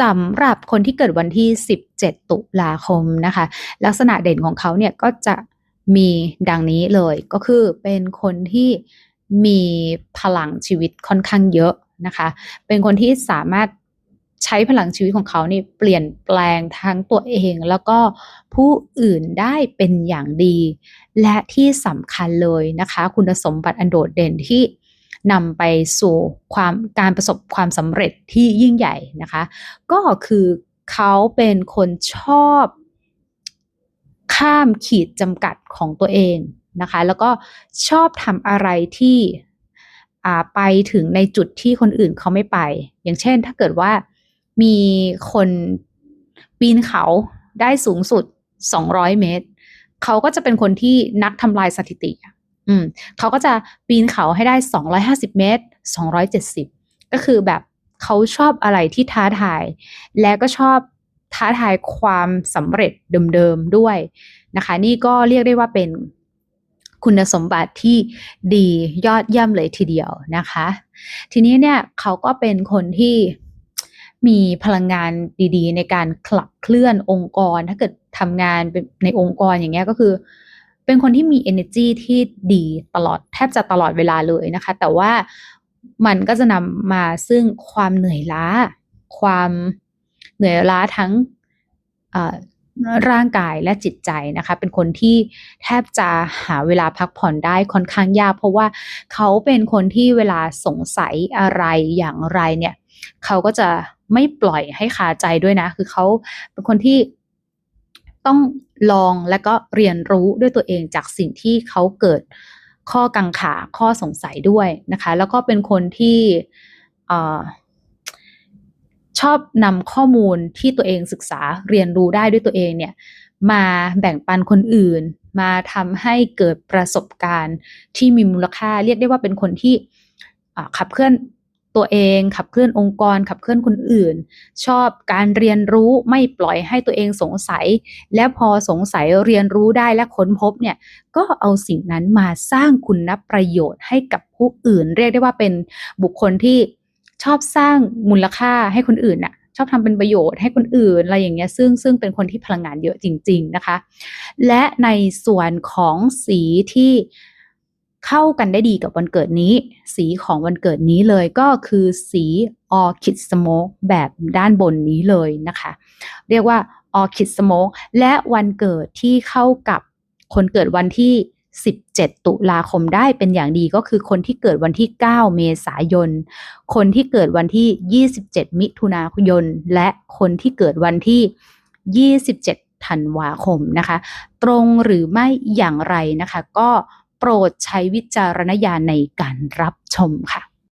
สำหรับคนที่เกิดวันที่ 17 ตุลาคมนะคะ ลักษณะเด่นของเขาเนี่ยก็จะมีดังนี้เลยก็คือเป็นคนที่มีพลังชีวิตค่อนข้างเยอะนะคะ เป็นคนที่สามารถใช้พลังชีวิตของเขานี่เปลี่ยนแปลงทั้งตัวเองแล้วก็ผู้อื่นได้เป็นอย่างดี และที่สำคัญเลยนะคะ คุณสมบัติอันโดดเด่นที่ นำไปสู่ความการประสบความสำเร็จที่ยิ่งใหญ่นะคะ ก็คือเขาเป็นคนชอบข้ามขีดจำกัดของตัวเองนะคะ แล้วก็ชอบทำอะไรที่ไปถึงในจุดที่คนอื่นเขาไม่ไป อย่างเช่น ถ้าเกิดว่ามีคนปีนเขาได้สูงสุด 200 เมตร เขาก็จะเป็นคนที่นักทำลายสถิติ อืมเขาก็จะปีนเขาให้ได้ 250 เมตร 270 ก็คือแบบเขาชอบอะไรที่ท้าทาย และก็ชอบท้าทายความสำเร็จเดิมๆด้วยนะคะ นี่ก็เรียกได้ว่าเป็นคุณสมบัติที่ดียอดเยี่ยมเลยทีเดียวนะคะ ทีนี้เนี่ยเขาก็เป็นคนที่มีพลังงานดีๆ ในการขับเคลื่อนองค์กร ถ้าเกิดทำงานในองค์กรอย่างเงี้ยก็คือ เป็นคนที่มี energy ที่ดีตลอดแทบจะตลอดเวลาเลยนะคะ แต่ว่ามันก็จะนำมาซึ่งความเหนื่อยล้า ความเหนื่อยล้าทั้งร่างกายและจิตใจนะคะ เป็นคนที่แทบจะหาเวลาพักผ่อนได้ค่อนข้างยากเพราะว่าเขาเป็นคนที่เวลาสงสัยอะไรอย่างไรเนี่ย เขาก็จะไม่ปล่อยให้คาใจด้วยนะ คือเขาเป็นคนที่ ต้องลองและก็เรียนรู้ด้วยตัวเองจากสิ่งที่เขาเกิดข้อกังขาข้อสงสัยด้วยนะคะ แล้วก็เป็นคนที่ชอบนำข้อมูลที่ตัวเองศึกษาเรียนรู้ได้ด้วยตัวเองเนี่ยมาแบ่งปันคนอื่น มาทำให้เกิดประสบการณ์ที่มีมูลค่า เรียกได้ว่าเป็นคนที่ขับเคลื่อน ตัวเองขับเคลื่อนองค์กร ขับเคลื่อนคนอื่น ชอบการเรียนรู้ไม่ปล่อยให้ตัวเองสงสัย และพอสงสัยเรียนรู้ได้และค้นพบเนี่ยก็เอาสิ่งนั้นมาสร้างคุณประโยชน์ให้กับผู้อื่น เรียกได้ว่าเป็นบุคคลที่ชอบสร้างมูลค่าให้คนอื่นน่ะชอบทำเป็นประโยชน์ให้คนอื่นอะไรอย่างเงี้ยซึ่งซึ่งเป็นคนที่พลังงานเยอะจริง ๆนะคะ และในส่วนของสีที่ เข้ากันได้ดีกับวันเกิดนี้ สีของวันเกิดนี้เลยก็คือสีออคิดสโมกแบบด้านบนนี้เลยนะคะ เรียกว่าออคิดสโมกและวันเกิดที่เข้ากับคนเกิดวันที่ 17 ตุลาคมได้เป็นอย่างดีก็คือคนที่เกิดวันที่ 9 เมษายน คนที่เกิดวันที่ 27 มิถุนายน และคนที่เกิดวันที่ 27 ธันวาคมนะคะ ตรงหรือไม่อย่างไรนะคะ ก็ โปรดใช้วิจารณญาณในการรับชมค่ะ